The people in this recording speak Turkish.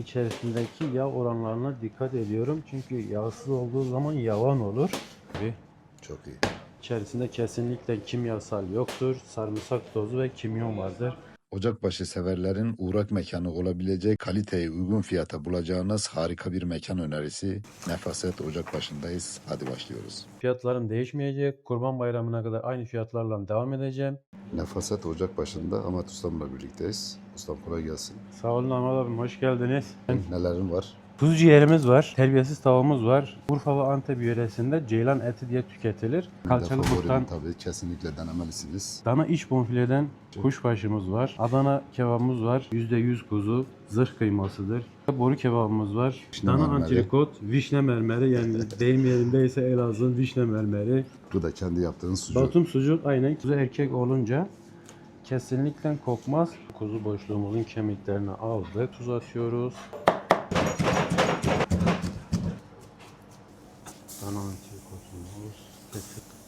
İçerisindeki yağ oranlarına dikkat ediyorum. Çünkü yağsız olduğu zaman yavan olur. Ve Çok iyi. içerisinde kesinlikle kimyasal yoktur. Sarımsak tozu ve kimyon vardır. Ocakbaşı severlerin uğrak mekanı olabilecek kaliteye uygun fiyata bulacağınız harika bir mekan önerisi. Nefaset Ocakbaşı'ndayız. Hadi başlıyoruz. Fiyatlarım değişmeyecek. Kurban bayramına kadar aynı fiyatlarla devam edeceğim. Nefaset Ocakbaşı'nda Ahmet Ustam'la birlikteyiz. Ustam kolay gelsin. Sağ olun Ahmet abim hoş geldiniz. Nelerin var? Kuzu ciğerimiz var, terbiyesiz tavuğumuz var. Urfa ve Antep yöresinde ceylan eti diye tüketilir. Kalçalı kurttan tabii kesinlikle denemelisiniz. Dana iç bonfileden kuşbaşımız var. Adana kebabımız var. %100 kuzu. Zırh kıymasıdır. Boru kebabımız var. Vişne Dana mermeri. antrikot, vişne mermeri yani deyim yerindeyse Elazığ'ın vişne mermeri. Bu da kendi yaptığın sucuk. Batum sucuk aynen kuzu erkek olunca kesinlikle kokmaz. Kuzu boşluğumuzun kemiklerini aldık. Tuz atıyoruz. Ana antikotun. Tek